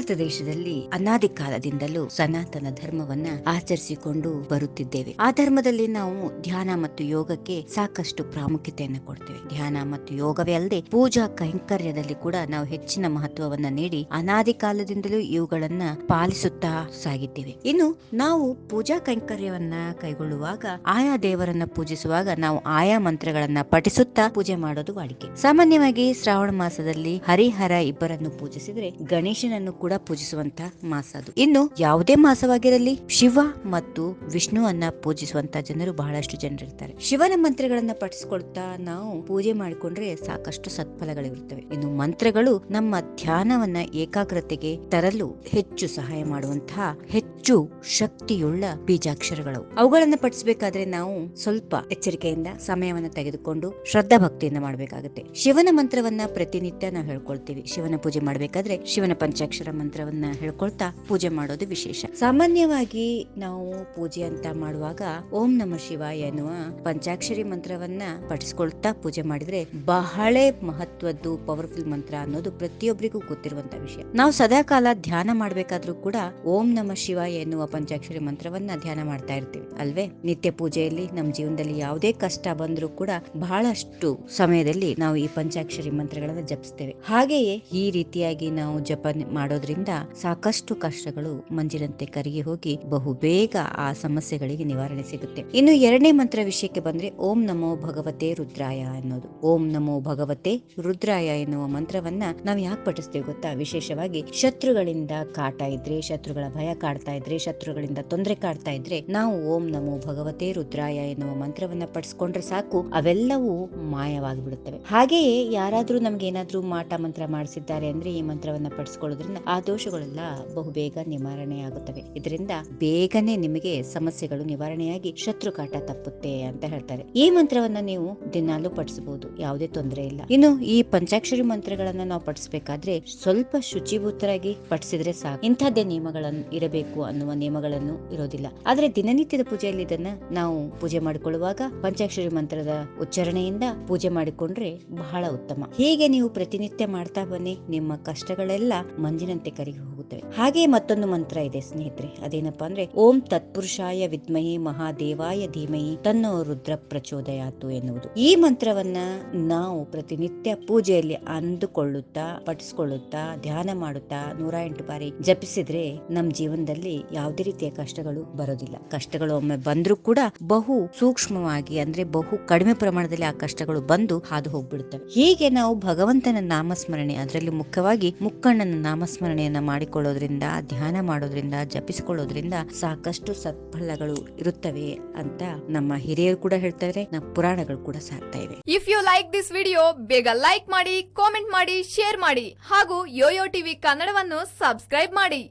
ಭಾರತ ದೇಶದಲ್ಲಿ ಅನಾದಿ ಕಾಲದಿಂದಲೂ ಸನಾತನ ಧರ್ಮವನ್ನ ಆಚರಿಸಿಕೊಂಡು ಬರುತ್ತಿದ್ದೇವೆ. ಆ ಧರ್ಮದಲ್ಲಿ ನಾವು ಧ್ಯಾನ ಮತ್ತು ಯೋಗಕ್ಕೆ ಸಾಕಷ್ಟು ಪ್ರಾಮುಖ್ಯತೆಯನ್ನು ಕೊಡ್ತೇವೆ. ಧ್ಯಾನ ಮತ್ತು ಯೋಗವೇ ಅಲ್ಲದೆ ಪೂಜಾ ಕೈಂಕರ್ಯದಲ್ಲಿ ಕೂಡ ನಾವು ಹೆಚ್ಚಿನ ಮಹತ್ವವನ್ನ ನೀಡಿ ಅನಾದಿ ಕಾಲದಿಂದಲೂ ಇವುಗಳನ್ನ ಪಾಲಿಸುತ್ತಾ ಸಾಗಿದ್ದೇವೆ. ಇನ್ನು ನಾವು ಪೂಜಾ ಕೈಂಕರ್ಯವನ್ನ ಕೈಗೊಳ್ಳುವಾಗ ಆಯಾ ದೇವರನ್ನ ಪೂಜಿಸುವಾಗ ನಾವು ಆಯಾ ಮಂತ್ರಗಳನ್ನ ಪಠಿಸುತ್ತಾ ಪೂಜೆ ಮಾಡೋದು ವಾಡಿಕೆ. ಸಾಮಾನ್ಯವಾಗಿ ಶ್ರಾವಣ ಮಾಸದಲ್ಲಿ ಹರಿಹರ ಇಬ್ಬರನ್ನು ಪೂಜಿಸಿದ್ರೆ ಗಣೇಶನನ್ನು ಕೂಡ ಪೂಜಿಸುವಂತ ಮಾಸ ಅದು. ಇನ್ನು ಯಾವುದೇ ಮಾಸವಾಗಿರಲಿ ಶಿವ ಮತ್ತು ವಿಷ್ಣುವನ್ನ ಪೂಜಿಸುವಂತ ಜನರು ಬಹಳಷ್ಟು ಜನರಿರ್ತಾರೆ. ಶಿವನ ಮಂತ್ರಗಳನ್ನ ಪಠಿಸಿಕೊಳ್ತಾ ನಾವು ಪೂಜೆ ಮಾಡಿಕೊಂಡ್ರೆ ಸಾಕಷ್ಟು ಸತ್ಫಲಗಳಿರುತ್ತವೆ. ಇನ್ನು ಮಂತ್ರಗಳು ನಮ್ಮ ಧ್ಯಾನವನ್ನ ಏಕಾಗ್ರತೆಗೆ ತರಲು ಹೆಚ್ಚು ಸಹಾಯ ಮಾಡುವಂತಹ ಹೆಚ್ಚು ಶಕ್ತಿಯುಳ್ಳ ಬೀಜಾಕ್ಷರಗಳು ಅವುಗಳನ್ನ ಪಠಿಸಬೇಕಾದ್ರೆ ನಾವು ಸ್ವಲ್ಪ ಎಚ್ಚರಿಕೆಯಿಂದ ಸಮಯವನ್ನ ತೆಗೆದುಕೊಂಡು ಶ್ರದ್ಧಾ ಭಕ್ತಿಯಿಂದ ಮಾಡಬೇಕಾಗುತ್ತೆ. ಶಿವನ ಮಂತ್ರವನ್ನ ಪ್ರತಿನಿತ್ಯ ನಾವು ಹೇಳ್ಕೊಳ್ತೀವಿ. ಶಿವನ ಪೂಜೆ ಮಾಡಬೇಕಾದ್ರೆ ಶಿವನ ಪಂಚಾಕ್ಷರ ಮಂತ್ರವನ್ನ ಹೇಳ್ಕೊಳ್ತಾ ಪೂಜೆ ಮಾಡೋದು ವಿಶೇಷ. ಸಾಮಾನ್ಯವಾಗಿ ನಾವು ಪೂಜೆ ಅಂತ ಮಾಡುವಾಗ ಓಂ ನಮ ಶಿವಾಯ ಎನ್ನುವ ಪಂಚಾಕ್ಷರಿ ಮಂತ್ರವನ್ನ ಪಠಿಸ್ಕೊಳ್ತಾ ಪೂಜೆ ಮಾಡಿದ್ರೆ ಬಹಳ ಮಹತ್ವದ್ದು ಪವರ್ಫುಲ್ ಮಂತ್ರ ಅನ್ನೋದು ಪ್ರತಿಯೊಬ್ಬರಿಗೂ ಗೊತ್ತಿರುವಂತ ವಿಷಯ. ನಾವು ಸದಾಕಾಲ ಧ್ಯಾನ ಮಾಡ್ಬೇಕಾದ್ರೂ ಕೂಡ ಓಂ ನಮ ಶಿವಾಯ ಎನ್ನುವ ಪಂಚಾಕ್ಷರಿ ಮಂತ್ರವನ್ನ ಧ್ಯಾನ ಮಾಡ್ತಾ ಇರ್ತೀವಿ, ಅಲ್ವೇ? ನಿತ್ಯ ಪೂಜೆಯಲ್ಲಿ ನಮ್ಮ ಜೀವನದಲ್ಲಿ ಯಾವುದೇ ಕಷ್ಟ ಬಂದ್ರೂ ಕೂಡ ಬಹಳಷ್ಟು ಸಮಯದಲ್ಲಿ ನಾವು ಈ ಪಂಚಾಕ್ಷರಿ ಮಂತ್ರಗಳನ್ನ ಜಪಿಸ್ತೇವೆ. ಹಾಗೆಯೇ ಈ ರೀತಿಯಾಗಿ ನಾವು ಜಪ ಮಾಡೋದ್ರಿಂದ ಸಾಕಷ್ಟು ಕಷ್ಟಗಳು ಮಂಜಿನಂತೆ ಕರಗಿ ಹೋಗಿ ಬಹು ಬೇಗ ಆ ಸಮಸ್ಯೆಗಳಿಗೆ ನಿವಾರಣೆ ಸಿಗುತ್ತೆ. ಇನ್ನು ಎರಡನೇ ಮಂತ್ರ ವಿಷಯಕ್ಕೆ ಬಂದ್ರೆ ಓಂ ನಮೋ ಭಗವತೆ ರುದ್ರಾಯ ಅನ್ನೋದು. ಓಂ ನಮೋ ಭಗವತೆ ರುದ್ರಾಯ ಎನ್ನುವ ಮಂತ್ರವನ್ನ ನಾವು ಯಾಕೆ ಪಠಿಸ್ತೇವೆ ಗೊತ್ತಾ? ವಿಶೇಷವಾಗಿ ಶತ್ರುಗಳಿಂದ ಕಾಟ ಇದ್ರೆ, ಶತ್ರುಗಳ ಭಯ ಕಾಡ್ತಾ ಇದ್ರೆ, ಶತ್ರುಗಳಿಂದ ತೊಂದರೆ ಕಾಡ್ತಾ ಇದ್ರೆ ನಾವು ಓಂ ನಮೋ ಭಗವತೆ ರುದ್ರಾಯ ಎನ್ನುವ ಮಂತ್ರವನ್ನ ಪಡಿಸ್ಕೊಂಡ್ರೆ ಸಾಕು, ಅವೆಲ್ಲವೂ ಮಾಯವಾಗಿ ಬಿಡುತ್ತವೆ ಹಾಗೆಯೇ ಯಾರಾದ್ರೂ ನಮ್ಗೆ ಏನಾದ್ರೂ ಮಾಟ ಮಂತ್ರ ಮಾಡಿಸಿದ್ದಾರೆ ಅಂದ್ರೆ ಈ ಮಂತ್ರವನ್ನ ಪಡಿಸ್ಕೊಳ್ಳೋದ್ರಿಂದ ಆ ದೋಷಗಳೆಲ್ಲ ಬಹುಬೇಗ ನಿವಾರಣೆ ಆಗುತ್ತವೆ ಇದರಿಂದ ಬೇಗನೆ ನಿಮಗೆ ಸಮಸ್ಯೆಗಳು ನಿವಾರಣೆಯಾಗಿ ಶತ್ರು ಕಾಟ ತಪ್ಪುತ್ತೆ ಅಂತ ಹೇಳ್ತಾರೆ. ಈ ಮಂತ್ರವನ್ನ ನೀವು ದಿನಾಲೂ ಪಡಿಸಬಹುದು ಯಾವುದೇ ತೊಂದರೆ ಇಲ್ಲ. ಇನ್ನು ಈ ಪಂಚಾಕ್ಷರಿ ಮಂತ್ರಗಳನ್ನ ನಾವು ಪಡಿಸಬೇಕಾದ್ರೆ ಸ್ವಲ್ಪ ಶುಚಿಭೂತರಾಗಿ ಪಠಿಸಿದ್ರೆ ಸಾಕು. ಇಂಥದ್ದೇ ನಿಯಮಗಳನ್ನು ಇರಬೇಕು ಅನ್ನುವ ನಿಯಮಗಳನ್ನು ಇರೋದಿಲ್ಲ. ಆದ್ರೆ ದಿನನಿತ್ಯದ ಪೂಜೆಯಲ್ಲಿ ಇದನ್ನ ನಾವು ಪೂಜೆ ಮಾಡಿಕೊಳ್ಳುವಾಗ ಪಂಚಾಕ್ಷರಿ ಮಂತ್ರದ ಉಚ್ಚಾರಣೆಯಿಂದ ಪೂಜೆ ಮಾಡಿಕೊಂಡ್ರೆ ಬಹಳ ಉತ್ತಮ. ಹೀಗೆ ನೀವು ಪ್ರತಿನಿತ್ಯ ಮಾಡ್ತಾ ಬನ್ನಿ. ನಿಮ್ಮ ಕಷ್ಟಗಳೆಲ್ಲ ಮಂಜಿನಂತೆ ಕರಗಿ ಹೋಗುತ್ತವೆ ಹಾಗೆ ಮತ್ತೊಂದು ಮಂತ್ರ ಇದೆ ಸ್ನೇಹಿತರೆ. ಅದೇನಪ್ಪಾ ಅಂದ್ರೆ, ಓಂ ತತ್ಪುರುಷಾಯ ವಿದ್ಮಹಿ ಮಹಾದೇವಾಯ ಧೀಮಹಿ ತನ್ನೋ ರುದ್ರ ಪ್ರಚೋದಯಾತು ಎನ್ನುವುದು. ಈ ಮಂತ್ರವನ್ನ ನಾವು ಪ್ರತಿನಿತ್ಯ ಪೂಜೆಯಲ್ಲಿ ಅಂದುಕೊಳ್ಳುತ್ತಾ, ಪಠಿಸ್ಕೊಳ್ಳುತ್ತಾ, ಧ್ಯಾನ ಮಾಡುತ್ತಾ, ನೂರ ಎಂಟು ಬಾರಿ ಜಪಿಸಿದ್ರೆ ನಮ್ ಜೀವನದಲ್ಲಿ ಯಾವುದೇ ರೀತಿಯ ಕಷ್ಟಗಳು ಬರೋದಿಲ್ಲ. ಕಷ್ಟಗಳು ಒಮ್ಮೆ ಬಂದ್ರೂ ಕೂಡ ಬಹು ಸೂಕ್ಷ್ಮವಾಗಿ ಅಂದ್ರೆ ಬಹು ಕಡಿಮೆ ಪ್ರಮಾಣದಲ್ಲಿ ಆ ಕಷ್ಟಗಳು ಬಂದು ಹಾದು ಹೋಗ್ಬಿಡುತ್ತವೆ. ಹೀಗೆ ನಾವು ಭಗವಂತನ ನಾಮಸ್ಮರಣೆ, ಅದರಲ್ಲಿ ಮುಖ್ಯವಾಗಿ ಮುಕ್ಕಣ್ಣನ ನಾಮಸ್ಮರಣೆಯನ್ನ ಮಾಡಿಕೊಳ್ಳೋದ್ರಿಂದ, ಧ್ಯಾನ ಮಾಡೋದ್ರಿಂದ, ಜಪಿಸಿಕೊಳ್ಳೋದ್ರಿಂದ ಸಾಕಷ್ಟು ಸತ್ಫಲಗಳು ಇರುತ್ತವೆ ಅಂತ ನಮ್ಮ ಹಿರಿಯರು ಕೂಡ ಹೇಳ್ತಾರೆ, ನಮ್ಮ ಪುರಾಣಗಳು ಕೂಡ ಸಾಕ್ತಾ ಇವೆ. If you like this video ಬೇಗ ಲೈಕ್ ಮಾಡಿ ಕಾಮೆಂಟ್ ಮಾಡಿ ಶೇರ್ ಮಾಡಿ ಹಾಗೂ ಯೋಯೋ ಟಿವಿ ಕನ್ನಡವನ್ನು ಸಬ್ಸ್ಕ್ರೈಬ್ ಮಾಡಿ.